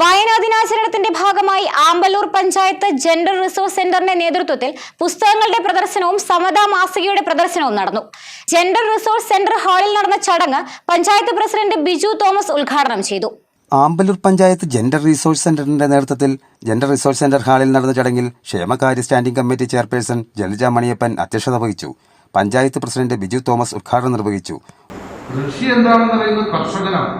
വായനാ ദിനാചരണത്തിന്റെ ഭാഗമായി ആമ്പലൂർ പഞ്ചായത്ത് ജെൻഡർ റിസോഴ്സ് സെന്ററിന്റെ നേതൃത്വത്തിൽ പുസ്തകങ്ങളുടെ പ്രദർശനവും സമതാ മാസികയുടെ പ്രദർശനവും നടന്നു. ജെൻഡർ റിസോഴ്സ് സെന്റർ ഹാളിൽ നടന്ന ചടങ്ങ് പഞ്ചായത്ത് പ്രസിഡന്റ് ബിജു തോമസ് ഉദ്ഘാടനം ചെയ്തു. ആമ്പലൂർ പഞ്ചായത്ത് ജെൻഡർ റിസോഴ്സ് സെന്ററിന്റെ നേതൃത്വത്തിൽ ജെൻഡർ റിസോഴ്സ് സെന്റർ ഹാളിൽ നടന്ന ചടങ്ങിൽ ക്ഷേമകാര്യ standing committee chairperson Jalaja Maniyappan അധ്യക്ഷത വഹിച്ചു. പഞ്ചായത്ത് പ്രസിഡന്റ് ബിജു തോമസ് ഉദ്ഘാടനം നിർവഹിച്ചു. കൃഷി എന്താണെന്ന് പറയുന്നത് കർഷകനാണ്.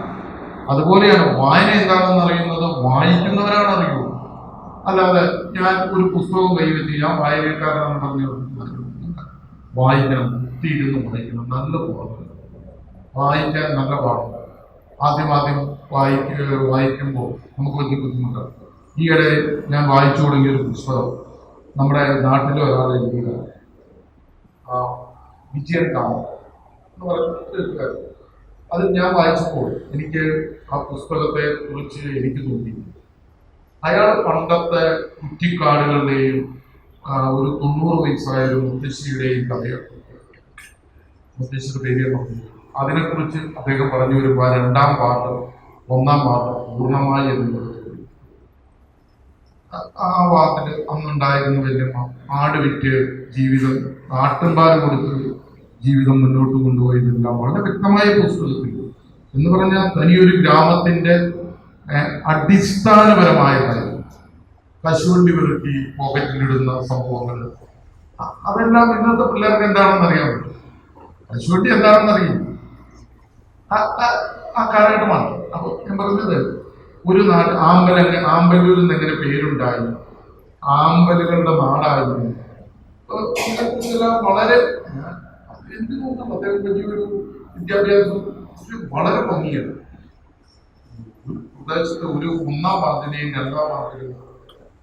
അതുപോലെയാണ് വായന എന്താണെന്ന് അറിയുന്നത് വായിക്കുന്നവരാണ് അറിയുള്ളൂ അല്ലാതെ ഞാൻ ഒരു പുസ്തകം കൈവച്ച് ഞാൻ വായനക്കാരനാണ് പറഞ്ഞു വായിക്കണം കുത്തിയിരുന്ന് വായിക്കണം നല്ല പാഠം വായിക്കാൻ നല്ല പാഠം ആദ്യം ആദ്യം വായിക്ക വായിക്കുമ്പോൾ നമുക്ക് വലിയ ബുദ്ധിമുട്ടാണ്. ഈയിടെ ഞാൻ വായിച്ചു തുടങ്ങിയ ഒരു പുസ്തകം നമ്മുടെ നാട്ടിലെ ഒരാൾ എഴുതിയ ആ, വിജയൻ കാമം എന്ന് എഴുത്തുകാരൻ. അത് ഞാൻ വായിച്ചപ്പോൾ എനിക്ക് ആ പുസ്തകത്തെ കുറിച്ച് എനിക്ക് തോന്നി അയാൾ പണ്ടത്തെ കുറ്റിക്കാടുകളുടെയും ഒരു തൊണ്ണൂറ് വയസ്സായ മുത്തശ്ശിയുടെയും കഥയാണ് മുത്തശ്ശിയുടെ പേര് അതിനെക്കുറിച്ച് അദ്ദേഹം പറഞ്ഞു വരുമ്പോൾ രണ്ടാം പാട്ട് ഒന്നാം പാട്ട് പൂർണമായി എന്നുള്ളത് ആ- വാക്കിൽ അന്നുണ്ടായിരുന്ന വല്യമ്മ ആട് വിറ്റ് ജീവിതം ആട്ടുംപാൽ കൊടുത്ത് ജീവിതം മുന്നോട്ട് കൊണ്ടുപോയതെല്ലാം വളരെ വ്യക്തമായ പുസ്തകത്തിൽ എന്ന് പറഞ്ഞാൽ തനിയൊരു ഗ്രാമത്തിന്റെ അടിസ്ഥാനപരമായ കാര്യം. കശുവണ്ടി വെറുക്കി പോക്കറ്റിലിടുന്ന സംഭവങ്ങൾ. അതെല്ലാം ഇന്നത്തെ പിള്ളേർക്ക് എന്താണെന്ന് അറിയാൻ പറ്റും. കശുവണ്ടി എന്താണെന്ന് അറിയും ആ- കാലഘട്ടമാണ് അപ്പൊ ഞാൻ പറഞ്ഞത് ഒരു നാട് ആമ്പല ആമ്പലൂരിൽ നിന്ന് എങ്ങനെ പേരുണ്ടായി? ആമ്പലുകളുടെ നാടായിരുന്നു. വളരെ തോന്നുന്നു അദ്ദേഹം വലിയൊരു വിദ്യാഭ്യാസം? വളരെ ഭംഗിയാണ്. പ്രദേശത്ത് ഒരു ഒന്നാം പാർട്ടിനെയും രണ്ടാം വാർഡിനെയും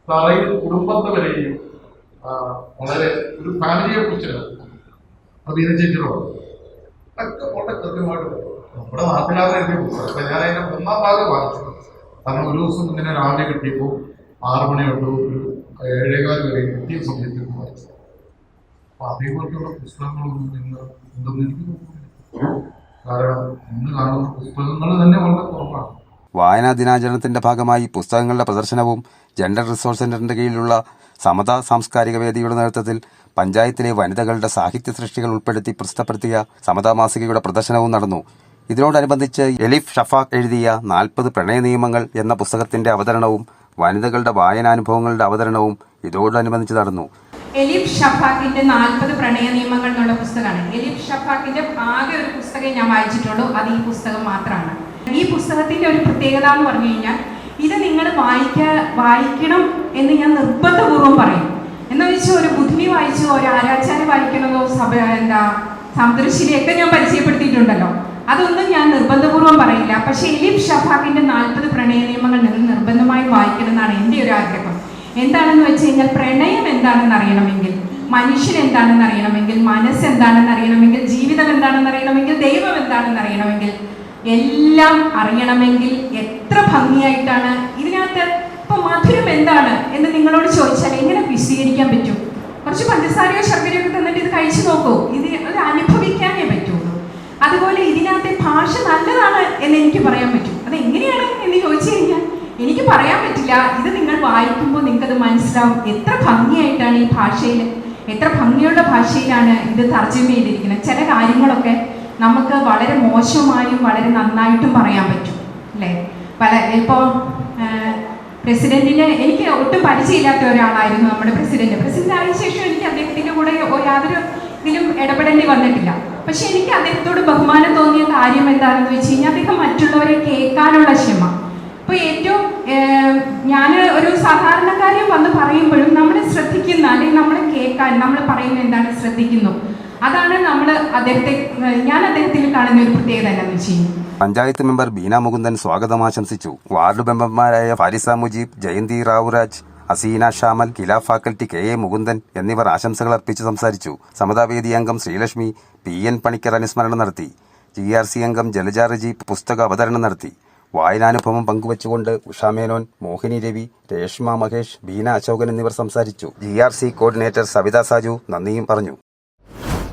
തറയിൽ കുടുംബത്തെ വരെയും വളരെ ഒരു ഫാമിലിയെ കുറിച്ചാണ് അഭിനയ ചേച്ചിയോട് ഒക്കെ വളരെ കൃത്യമായിട്ട് നമ്മുടെ നാട്ടിലാണ് എഴുതിയ പുസ്തകം അപ്പൊ ഞാൻ അതിന്റെ ഒന്നാം ഭാഗം വായിച്ചു. കാരണം ഒരു ദിവസം ഇങ്ങനെ രാവിലെ കിട്ടിയപ്പോൾ ആറു മണിയോട്ട് ഒരു ഏഴേകാൽ വരെ കിട്ടിയ സമയത്ത് വായിച്ചു. അപ്പൊ അതേപോലെയുള്ള പുസ്തകങ്ങളൊന്നും ഇന്ന് ഉണ്ടെന്ന് എനിക്ക് തോന്നുന്നില്ല കാരണം തന്നെ വായനാ ദിനാചരണത്തിന്റെ ഭാഗമായി പുസ്തകങ്ങളുടെ പ്രദർശനവും ജെൻഡർ റിസോഴ്സ് സെന്ററിന്റെ കീഴിലുള്ള സമതാ സാംസ്കാരിക വേദിയുടെ നേതൃത്വത്തിൽ പഞ്ചായത്തിലെ വനിതകളുടെ സാഹിത്യ സൃഷ്ടികൾ ഉൾപ്പെടുത്തി പ്രസിദ്ധപ്പെടുത്തിയ സമതാ മാസികയുടെ പ്രദർശനവും നടന്നു. ഇതിനോടനുബന്ധിച്ച് എലിഫ് ഷഫാഖ് എഴുതിയ നാൽപ്പത് പ്രണയ നിയമങ്ങൾ എന്ന പുസ്തകത്തിന്റെ അവതരണവും വനിതകളുടെ വായനാനുഭവങ്ങളുടെ അവതരണവും ഇതോടനുബന്ധിച്ച് നടന്നു. എലിഫ് ഷഫാക്കിന്റെ നാൽപ്പത് പ്രണയ നിയമങ്ങൾ എന്നുള്ള പുസ്തകമാണ്. എലിപ് ഷഫാക്കിന്റെ ആകെ ഒരു പുസ്തകം ഞാൻ വായിച്ചിട്ടുള്ളൂ. അത് ഈ പുസ്തകം മാത്രമാണ്. ഈ പുസ്തകത്തിന്റെ ഒരു പ്രത്യേകത എന്ന് പറഞ്ഞു കഴിഞ്ഞാൽ ഇത് നിങ്ങൾ വായിക്ക വായിക്കണം എന്ന് ഞാൻ നിർബന്ധപൂർവം പറയും. എന്ന് വെച്ചാൽ ഒരു ബുദ്ധിനി വായിച്ചോ ഒരു ആരാച്ചാര്യ വായിക്കണതോ സഭ എന്താ സമുദ്രശിരിയൊക്കെ ഞാൻ പരിചയപ്പെടുത്തിയിട്ടുണ്ടല്ലോ. അതൊന്നും ഞാൻ നിർബന്ധപൂർവം പറയില്ല. പക്ഷെ എലിഫ് ഷഫാക്കിന്റെ നാൽപ്പത് പ്രണയ നിയമങ്ങൾ നിങ്ങൾ നിർബന്ധമായും വായിക്കണം എന്നാണ് എന്റെ ഒരു ആഗ്രഹം. എന്താണെന്ന് വെച്ച് കഴിഞ്ഞാൽ പ്രണയം എന്താണെന്ന് അറിയണമെങ്കിൽ മനുഷ്യൻ എന്താണെന്ന് അറിയണമെങ്കിൽ മനസ്സ് എന്താണെന്ന് അറിയണമെങ്കിൽ ജീവിതം എന്താണെന്ന് അറിയണമെങ്കിൽ ദൈവം എന്താണെന്ന് അറിയണമെങ്കിൽ എല്ലാം അറിയണമെങ്കിൽ എത്ര ഭംഗിയായിട്ടാണ് ഇതിനകത്ത് ഇപ്പൊ മധുരം എന്താണ് എന്ന് നിങ്ങളോട് ചോദിച്ചാൽ എങ്ങനെ വിശദീകരിക്കാൻ പറ്റും? കുറച്ച് പഞ്ചസാരയോ ശർക്കരയോ ഒക്കെ തന്നിട്ട് ഇത് കഴിച്ചു നോക്കൂ. ഇത് അത് അനുഭവിക്കാനേ പറ്റുള്ളൂ. അതുപോലെ ഇതിനകത്തെ ഭാഷ നല്ലതാണ് എന്ന് എനിക്ക് പറയാൻ പറ്റും. അത് എങ്ങനെയാണ് എന്ന് ചോദിച്ചു കഴിഞ്ഞാൽ എനിക്ക് പറയാൻ പറ്റില്ല. ഇത് നിങ്ങൾ വായിക്കുമ്പോൾ നിങ്ങൾക്കത് മനസ്സിലാവും. എത്ര ഭംഗിയായിട്ടാണ് ഈ ഭാഷയിൽ എത്ര ഭംഗിയുള്ള ഭാഷയിലാണ് ഇത് തർജമ ചെയ്തിരിക്കുന്നത്. ചില കാര്യങ്ങളൊക്കെ നമുക്ക് വളരെ മോശമായും വളരെ നന്നായിട്ടും പറയാൻ പറ്റും. അല്ലേ? പല ഇപ്പോൾ പ്രസിഡന്റിനെ എനിക്ക് ഒട്ടും പരിചയമില്ലാത്ത ഒരാളായിരുന്നു നമ്മുടെ പ്രസിഡന്റ്. പ്രസിഡന്റ് ആയ ശേഷം എനിക്ക് അദ്ദേഹത്തിന്റെ കൂടെ യാതൊരു ഇതിലും ഇടപെടേണ്ടി വന്നിട്ടില്ല. പക്ഷെ എനിക്ക് അദ്ദേഹത്തോട് ബഹുമാനം തോന്നിയ കാര്യം എന്താണെന്ന് വെച്ച് കഴിഞ്ഞാൽ അദ്ദേഹം മറ്റുള്ളവരെ കേൾക്കാനുള്ള ക്ഷമ. ഇപ്പൊ ഏറ്റവും ഞാൻ ഒരു സാധാരണക്കാരെയും വന്ന് പറയുമ്പോഴും നമ്മൾ ശ്രദ്ധിക്കുന്ന അല്ലെങ്കിൽ നമ്മൾ കേൾക്കാൻ നമ്മൾ പറയുന്ന എന്താണ് ശ്രദ്ധിക്കുന്നു. അതാണ് നമ്മൾ അദ്ദേഹത്തെ ഞാൻ അദ്ദേഹത്തിൽ കാണുന്ന ഒരു പ്രത്യേകത എന്താണെന്ന് വെച്ച് കഴിഞ്ഞാൽ പഞ്ചായത്ത് മെമ്പർ ബീന മുകുന്ദൻ സ്വാഗതം ആശംസിച്ചു. വാർഡ് മെമ്പർമാരായ Farisa Mujeeb Jayanthi Raoraj Aseena Shamal KILA faculty K A Mukundan എന്നിവർ ആശംസകൾ അർപ്പിച്ച് സംസാരിച്ചു. സമതാവേദി അംഗം ശ്രീലക്ഷ്മി പി എൻ പണിക്കർ അനുസ്മരണം നടത്തി. ജി ആർ സി അംഗം ജലജാർജി പുസ്തക അവതരണം നടത്തി. വായനാനുഭവം പങ്കുവച്ചുകൊണ്ട് ഉഷാ മേനോൻ മോഹിനി രവി രേഷ്മ മഹേഷ് ബീന അശോകൻ എന്നിവർ സംസാരിച്ചു. ജി കോർഡിനേറ്റർ സവിത സാജു നന്ദിയും പറഞ്ഞു.